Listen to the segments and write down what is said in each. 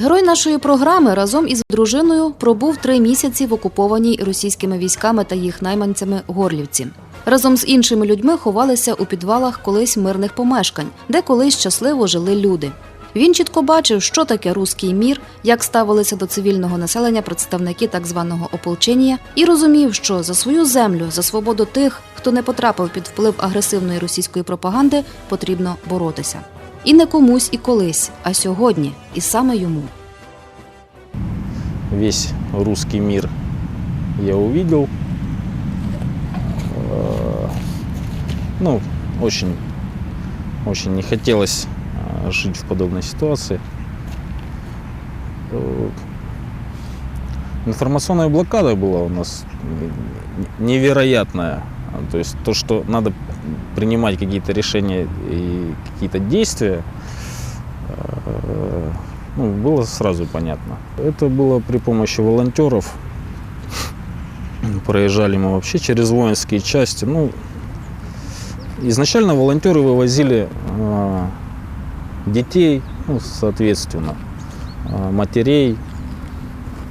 Герой нашої програми разом із дружиною пробув три місяці в окупованій російськими військами та їх найманцями Горлівці. Разом з іншими людьми ховалися у підвалах колись мирних помешкань, де колись щасливо жили люди. Він чітко бачив, що таке руський мір, як ставилися до цивільного населення представники так званого ополчення, і розумів, що за свою землю, за свободу тих, хто не потрапив під вплив агресивної російської пропаганди, потрібно боротися. І не комусь і колись, а сьогодні, і саме йому. весь русский мир я увидел. Э, Ну, очень, очень не хотелось э, жить в подобной ситуации. Э, Информационная блокада была у нас н- невероятная. А, То есть то, что надо принимать какие-то решения и какие-то действия, э, ну, было сразу понятно. Это было при помощи волонтеров. Проезжали мы вообще через воинские части. Ну, изначально волонтеры вывозили э, детей, ну, соответственно, э, матерей.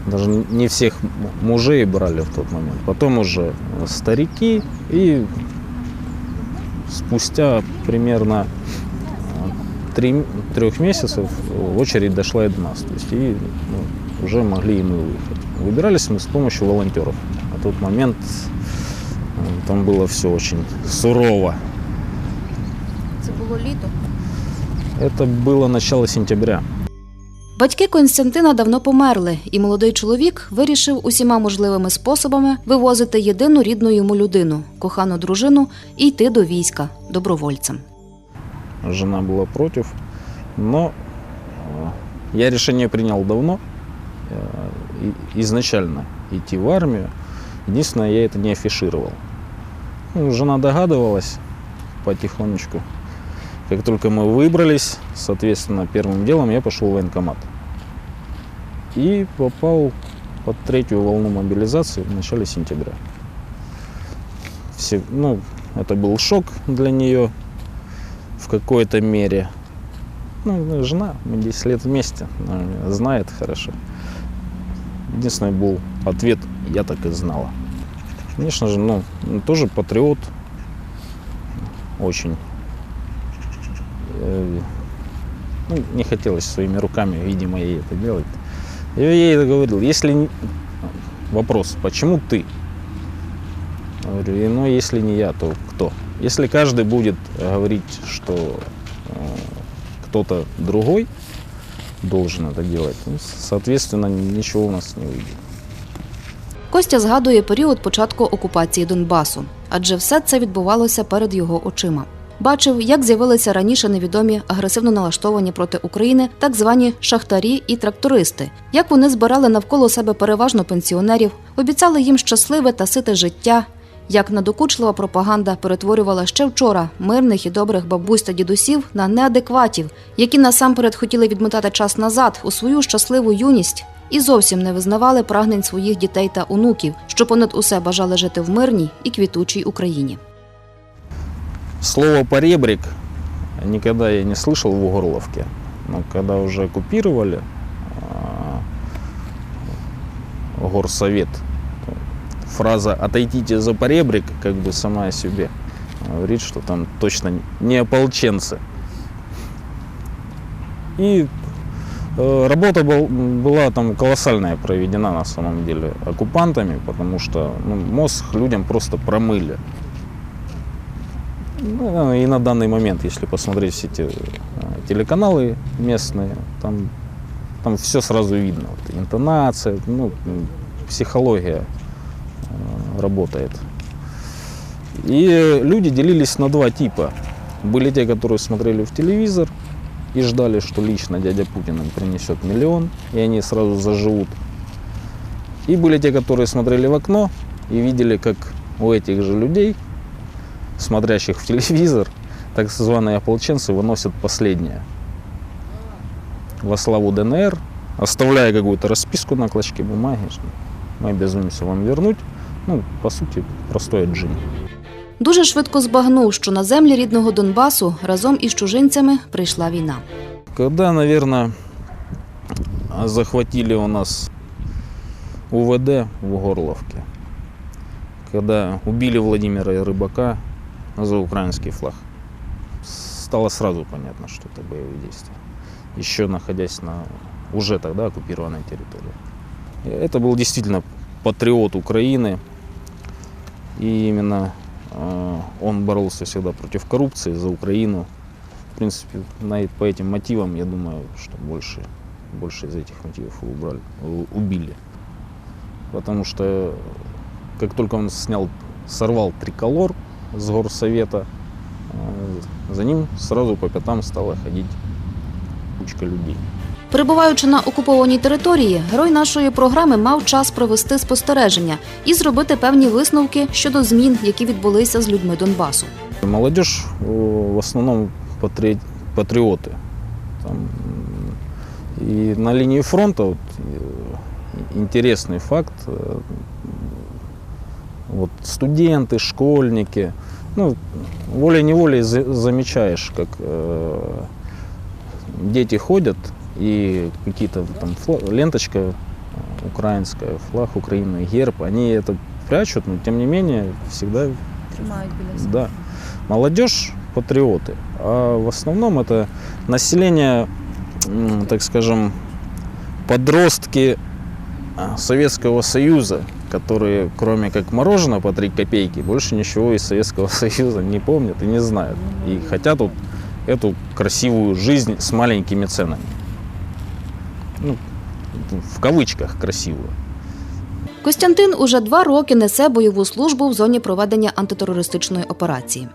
Даже не всех мужей брали в тот момент. Потом уже старики и спустя примерно три, трех месяцев очередь дошла и до нас. То есть и ну, уже могли и мы выехать. Выбирались мы с помощью волонтеров. На тот момент э, там было все очень сурово. Це було літо. Это было начало сентября. Батьки Константина давно померли, і молодий чоловік вирішив усіма можливими способами вивозити єдину рідну йому людину, кохану дружину, і йти до війська добровольцем. Жена была против. Но э, я решение принял давно. э, и- Изначально идти в армию. Единственное, я это не афишировал. Ну, жена догадывалась потихонечку. Как только мы выбрались, соответственно, первым делом я пошел в военкомат. И попал под третью волну мобилизации в начале сентября. Все, ну, это был шок для нее в какой-то мере. Ну, жена, мы 10 лет вместе, она знает хорошо. Единственный был ответ, я так и знала. Конечно же, ну, тоже патриот. Очень. Э, ну, не хотелось своими руками, видимо, ей это делать. Я ей это говорил, если... не- Вопрос, почему ты? Я Говорю, «И, ну, если не я, то кто? Если каждый будет э, говорить, что э, кто-то другой должен это делать, ну, соответственно, ничего у нас не выйдет. Костя згадує період початку окупації Донбасу, адже все це відбувалося перед його очима. Бачив, як з'явилися раніше невідомі агресивно налаштовані проти України так звані шахтарі і трактористи, як вони збирали навколо себе переважно пенсіонерів, обіцяли їм щасливе та сите життя, як надокучлива пропаганда перетворювала ще вчора мирних і добрих бабусь та дідусів на неадекватів, які насамперед хотіли відмотати час назад у свою щасливу юність і зовсім не визнавали прагнень своїх дітей та онуків, що понад усе бажали жити в мирній і квітучій Україні. Слово «поребрик» никогда я не слышал в Угорловке. Но когда уже оккупировали а, горсовет, фраза «отойдите за поребрик» как бы сама себе говорит, что там точно не ополченцы. И э, работа был- была там колоссальная проведена на самом деле оккупантами, потому что ну, мозг людям просто промыли. Ну, и на данный момент, если посмотреть все эти э, телеканалы местные, там, там все сразу видно. Вот интонация, ну, психология э, работает. И люди делились на два типа. Были те, которые смотрели в телевизор и ждали, что лично дядя Путин им принесет миллион, и они сразу заживут. И были те, которые смотрели в окно и видели, как у этих же людей смотрящих в телевизор, так званые ополченцы выносят последнее. Во славу ДНР, оставляя какую-то расписку на клочке бумаги, что мы обязуемся вам вернуть. Ну, по сути, простой отжим. Дуже швидко збагнув, що на землі рідного Донбасу разом із чужинцями прийшла війна. Когда, наверное, а, захватили у нас УВД в Горловке, когда убили Владимира Рыбака за украинский флаг. Стало сразу понятно, что это боевые действия, еще находясь на уже тогда оккупированной территории. Это был действительно патриот Украины, и именно э, он боролся всегда против коррупции за Украину. В принципе, на, по этим мотивам, я думаю, что больше, больше из этих мотивов убрали, у- убили. Потому что как только он снял, сорвал триколор с горсовета, э, за ним сразу по пятам стала ходить кучка людей. Перебуваючи на окупованій території, герой нашої програми мав час провести спостереження і зробити певні висновки щодо змін, які відбулися з людьми Донбасу. Молодежь э, в основном патри- патриоты. Там, м, и на линии фронта вот, э, интересный факт. э, Вот студенты, школьники, ну, волей-неволей за- замечаешь, как э, дети ходят и какие-то там ленточка э, украинская, флаг Украины, герб, они это прячут, но тем не менее всегда себе. да. Молодежь – патриоты, а в основном это население, так скажем, подростки а, Советского Союза, которые, кроме как мороженого по 3 копейки, больше ничего из Советского Союза не помнят и не знают. И хотят вот эту красивую жизнь с маленькими ценами. Ну, в кавычках красивую. Костянтин уже два роки несе бойову службу в зоні проведення антитерористичної операції.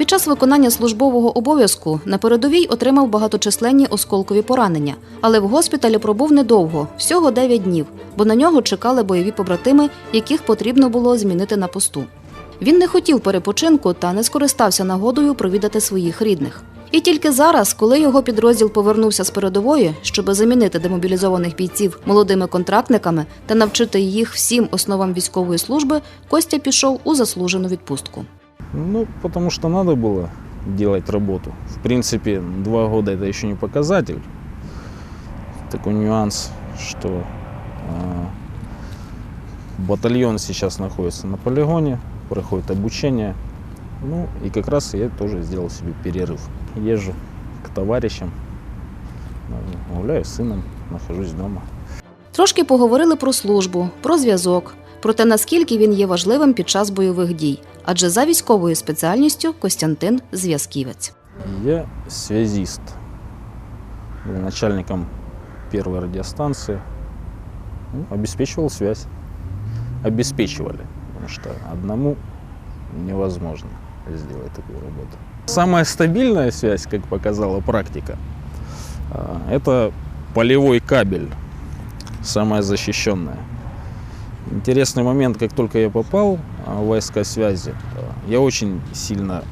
Під час виконання службового обов'язку на передовій отримав багаточисленні осколкові поранення, але в госпіталі пробув недовго всього 9 днів, бо на нього чекали бойові побратими, яких потрібно було змінити на посту. Він не хотів перепочинку та не скористався нагодою провідати своїх рідних. І тільки зараз, коли його підрозділ повернувся з передової, щоб замінити демобілізованих бійців молодими контрактниками та навчити їх всім основам військової служби, Костя пішов у заслужену відпустку. Ну, потому что надо было делать работу. В принципе, два года это еще не показатель. Такой нюанс, что э, батальон сейчас находится на полигоне, проходит обучение. Ну, и как раз я тоже сделал себе перерыв. Езжу к товарищам, э, гуляю с сыном, нахожусь дома. Трошки поговорили про службу, про зв'язок, про те, наскільки він є важливим під час бойових дій. Адже за військовою спеціальністю Костянтин зв'язківець. Я связист. Был начальником первой радиостанции. Ну, обеспечивал связь. Обеспечивали. Потому что одному невозможно сделать такую работу. Самая стабильная связь, как показала практика, это полевой кабель. Самая защищенная. Интересный момент, как только я попал а, в войска связи, а, я очень сильно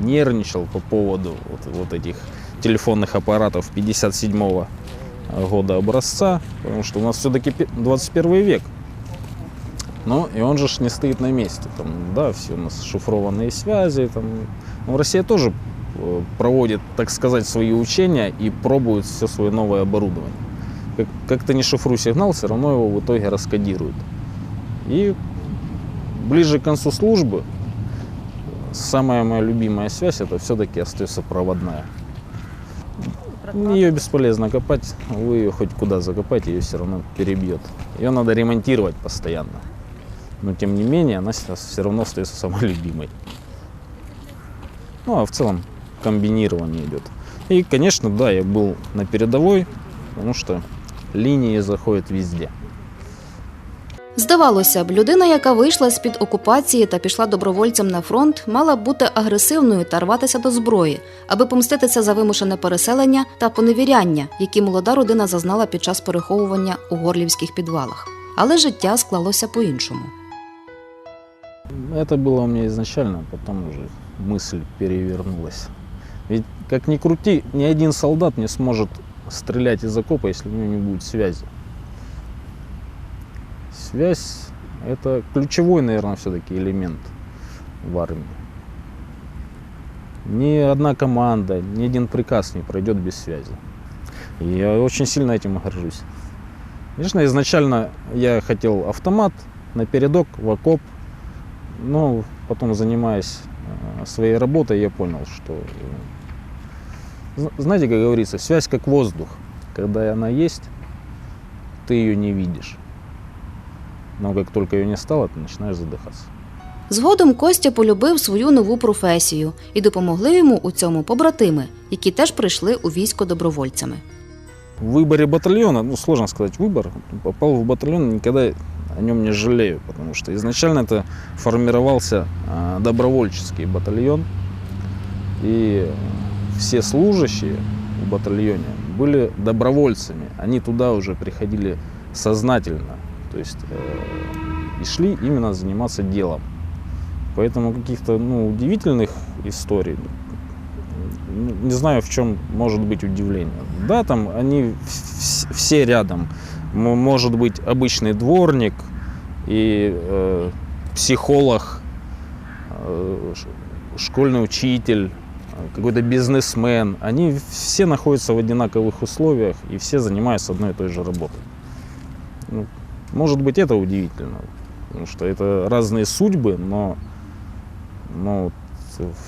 нервничал по поводу вот, вот этих телефонных аппаратов 57 года образца, потому что у нас все-таки 21 век. Ну, и он же ж не стоит на месте. Там, да, все у нас шифрованные связи. Там. Ну, Россия тоже э, проводит, так сказать, свои учения и пробует все свое новое оборудование. Как, как ты не шифруй сигнал, все равно его в итоге раскодируют. И ближе к концу службы самая моя любимая связь это все-таки остается проводная. Ее бесполезно копать, вы ее хоть куда закопать, ее все равно перебьет. Ее надо ремонтировать постоянно. Но тем не менее, она все равно остается самой любимой. Ну а в целом комбинирование идет. И, конечно, да, я был на передовой, потому что линии заходят везде. Здавалося б, людина, яка вийшла з під окупації та пішла добровольцем на фронт, мала б бути агресивною та рватися до зброї, аби помститися за вимушене переселення та поневіряння, які молода родина зазнала під час переховування у горлівських підвалах. Але життя склалося по-іншому. Это было у меня изначально, потом уже мысль перевернулась. Ведь как ни крути, ни один солдат не сможет стрелять из окопа, если у него не будет связи. Связь – это ключевой, наверное, все-таки элемент в армии. Ни одна команда, ни один приказ не пройдет без связи. И я очень сильно этим горжусь. Конечно, изначально я хотел автомат на передок, в окоп, но потом, занимаясь э, своей работой, я понял, что, знаете, как говорится, связь как воздух. Когда она есть, ты ее не видишь. Но как только ее не стало, ты начинаешь задыхаться. Згодом Костя полюбив свою нову професію і допомогли йому у цьому побратими, які теж прийшли у військо добровольцями. В выборе батальона, ну сложно сказать выбор, попал в батальон, никогда о нем не жалею, потому что изначально это формировался а, добровольческий батальон, и все служащие в батальоне были добровольцами, они туда уже приходили сознательно, то есть э, и шли именно заниматься делом. Поэтому каких-то ну, удивительных историй, не знаю, в чем может быть удивление. Да, там они вс- все рядом. Может быть обычный дворник и э, психолог, э, школьный учитель, какой-то бизнесмен. Они все находятся в одинаковых условиях и все занимаются одной и той же работой. Ну, может быть, это удивительно, потому что это разные судьбы, но, но вот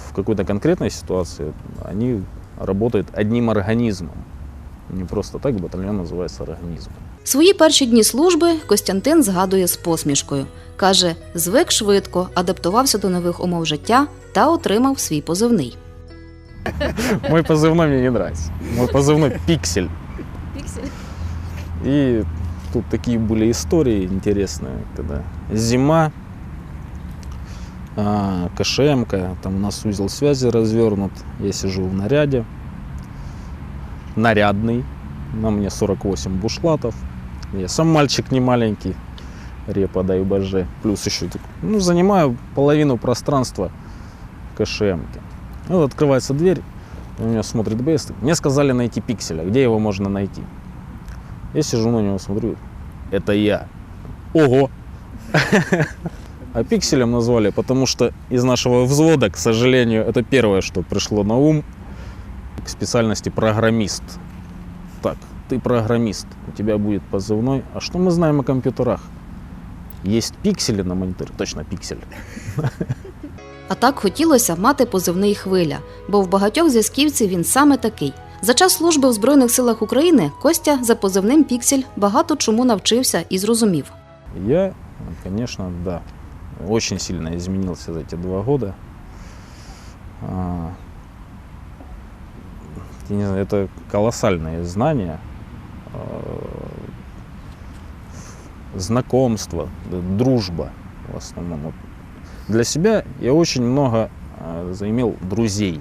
в какой-то конкретной ситуации они работают одним организмом. Не просто так батальон называется организмом. Свої перші дні служби Костянтин згадує з посмішкою. Каже, звик швидко, адаптувався до нових умов життя та отримав свій позивний. Мой позывной мне не нравится. Мой позывной «Пиксель». И тут такие были истории интересные, когда зима, а, КШМка, там у нас узел связи развернут, я сижу в наряде, нарядный, на мне 48 бушлатов, я сам мальчик не маленький, репа дай боже, плюс еще, ну, занимаю половину пространства КШМки. Ну, вот открывается дверь, на меня смотрит Бест. Мне сказали найти пикселя. Где его можно найти? Я сижу на него, смотрю. Это я. Ого! А пикселем назвали, потому что из нашего взвода, к сожалению, это первое, что пришло на ум к специальности программист. Так, ты программист, у тебя будет позывной. А что мы знаем о компьютерах? Есть пиксели на мониторе, точно пиксель. А так хотілося мати позивний хвиля, бо в багатьох зв'язківців він саме такий. За час служби в Збройних силах України Костя за позивним Піксель багато чому навчився і зрозумів. Я, конечно, да, очень сильно изменился за эти два года. А, я не знаю, это колоссальные знания, а, знакомства, д- дружба в основном. Для себя я очень много а, заимел друзей.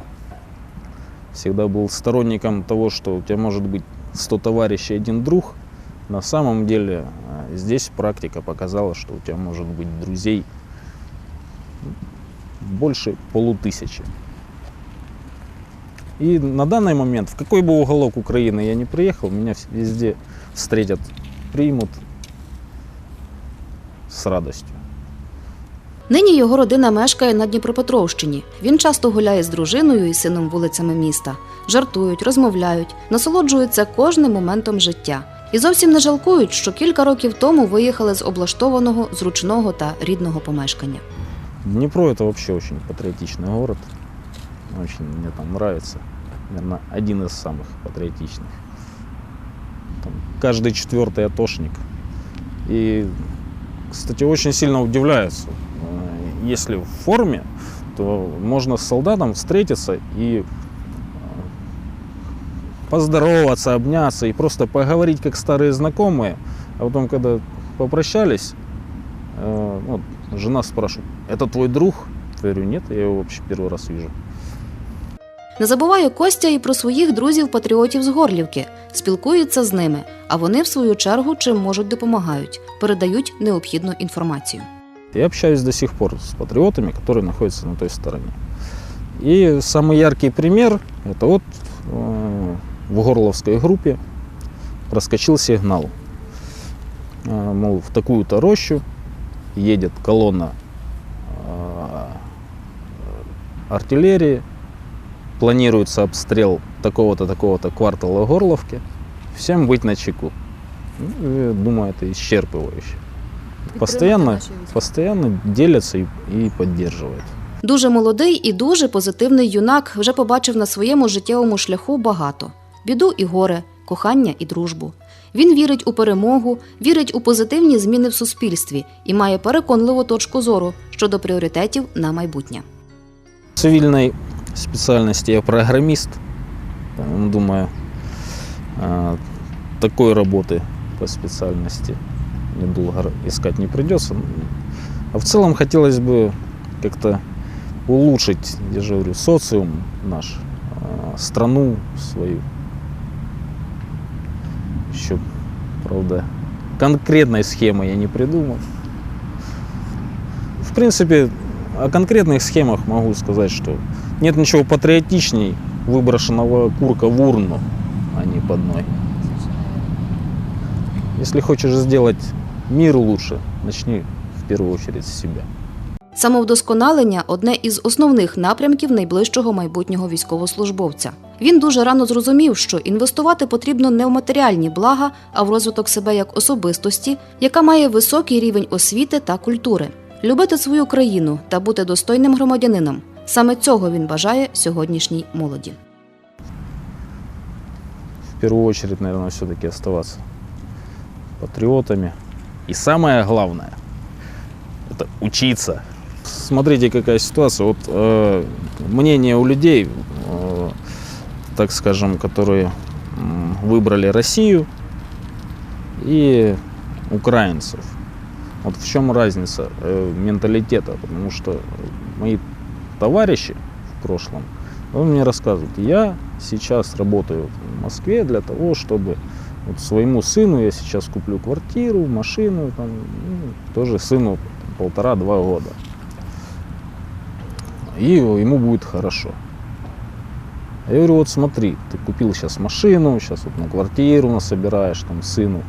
Всегда был сторонником того, что у тебя может быть 100 товарищей один друг. На самом деле а, здесь практика показала, что у тебя может быть друзей больше полутысячи. И на данный момент, в какой бы уголок Украины я не приехал, меня везде встретят, примут с радостью. Нині його родина мешкає на Дніпропетровщині. Він часто гуляє з дружиною і сином вулицями міста. Жартують, розмовляють, насолоджуються кожним моментом життя. І зовсім не жалкують, що кілька років тому виїхали з облаштованого, зручного та рідного помешкання. Днепро это вообще очень патриотичный город. Очень мне там нравится. Наверное, один из самых патриотичных. Там каждый четвертый атошник. И, кстати, очень сильно удивляются. Э, Если в форме, то можно с солдатом встретиться и э, поздороваться, обняться и просто поговорить как старые знакомые. А потом, когда попрощались, э, вот, жена спрашивает, это твой друг? Я говорю, нет, я его вообще первый раз вижу. Не забуває Костя і про своїх друзів-патріотів з Горлівки, спілкується з ними, а вони, в свою чергу, чим можуть допомагають, передають необхідну інформацію. Я общаюсь до сих пор с патриотами, которые находятся на той стороне. И самый яркий пример, это вот э, в Горловской группе проскочил сигнал. Э, мол, в такую-то рощу едет колонна э, артиллерии, планируется обстрел такого-то, такого-то квартала Горловки. всем быть на чеку. Ну, думаю, это исчерпывающе. Постоянно, постоянно делятся и, и поддерживают. Дуже молодий і дуже позитивний юнак вже побачив на своєму життєвому шляху багато: біду і горе, кохання і дружбу. Він вірить у перемогу, вірить у позитивні зміни в суспільстві і має переконливу точку зору щодо пріоритетів на майбутнє. В цивильной специальности я программист. Поэтому, Думаю, а, такой работы по специальности мне долго искать не придется. А в целом хотелось бы как-то улучшить, я же говорю, социум наш, а, страну свою. Еще, правда, конкретной схемы я не придумал. В принципе, о конкретных схемах могу сказать, что нет ничего патриотичней выброшенного курка в урну, а не под ноги. Если хочешь сделать мир лучше, начни в первую очередь с себя. Самовдосконалення одне із основних напрямків найближчого майбутнього військовослужбовця. Він дуже рано зрозумів, що інвестувати потрібно не в матеріальні блага, а в розвиток себе як особистості, яка має високий рівень освіти та культури, любити свою країну та бути достойним громадянином. Саме цього він бажає сьогоднішній молоді. В первую очередь, наверное, все-таки оставаться патриотами. И самое главное – это учиться. Смотрите, какая ситуация. Вот э, мнение у людей, э, так скажем, которые м, выбрали Россию и украинцев. Вот в чем разница э, менталитета? Потому что мои товарищи в прошлом, он мне рассказывает, я сейчас работаю в Москве для того, чтобы вот своему сыну я сейчас куплю квартиру, машину, там, ну, тоже сыну полтора-два года. И ему будет хорошо. Я говорю, вот смотри, ты купил сейчас машину, сейчас вот на квартиру насобираешь там сыну,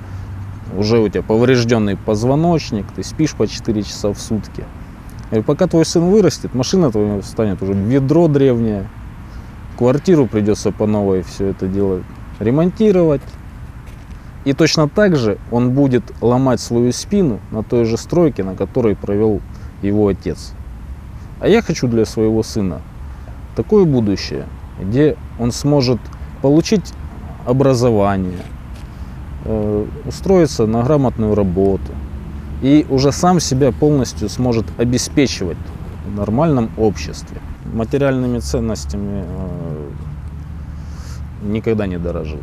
уже у тебя поврежденный позвоночник, ты спишь по 4 часа в сутки. Я говорю, пока твой сын вырастет, машина твоя станет уже ведро древнее, квартиру придется по новой все это дело ремонтировать. И точно так же он будет ломать свою спину на той же стройке, на которой провел его отец. А я хочу для своего сына такое будущее, где он сможет получить образование, э, устроиться на грамотную работу и уже сам себя полностью сможет обеспечивать в нормальном обществе. Материальными ценностями э, никогда не дорожил.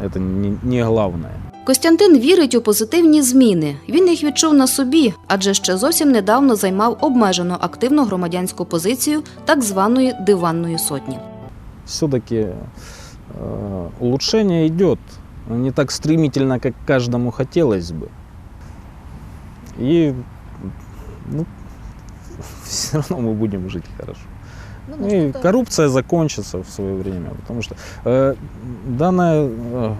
Это не, не главное. Костянтин вірить у позитивні зміни. Він їх відчув на собі, адже ще зовсім недавно займав обмежено активну громадянську позицію так званої диванної сотні. все-таки э, улучшение идет, но не так стремительно, как каждому хотелось бы. И ну, все равно мы будем жить хорошо. Ну, И коррупция закончится в свое время, потому что э, данная, э,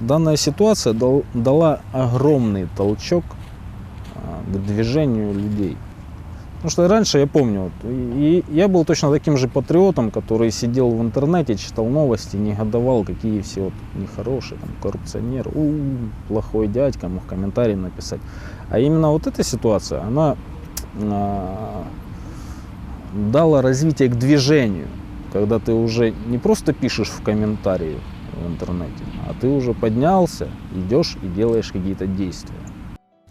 данная ситуация дал- дала огромный толчок э, к движению людей. Потому что раньше, я помню, вот, и, и я был точно таким же патриотом, который сидел в интернете, читал новости, негодовал, какие все вот нехорошие, там, коррупционер, у, плохой дядька, мог комментарий написать. А именно вот эта ситуация, она а, дала развитие к движению, когда ты уже не просто пишешь в комментарии в интернете, а ты уже поднялся, идешь и делаешь какие-то действия.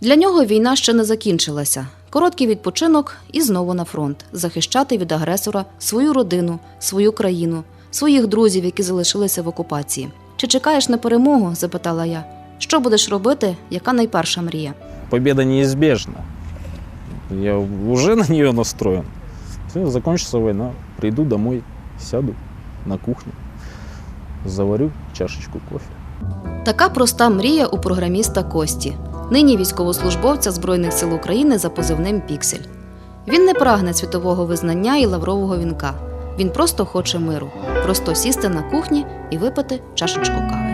Для нього війна ще не закінчилася. Короткий відпочинок і знову на фронт захищати від агресора свою родину, свою країну, своїх друзів, які залишилися в окупації. Чи чекаєш на перемогу? запитала я. Що будеш робити? Яка найперша мрія? Победа неизбежна. Я уже на нее настроен. Все, закончится война, приду домой, сяду на кухню, заварю чашечку кофе. Така проста мрія у програміста Кості, нині військовослужбовця Збройних сил України за позивним Піксель. Він не прагне світового визнання і лаврового вінка. Він просто хоче миру, просто сісти на кухні і випити чашечку кави.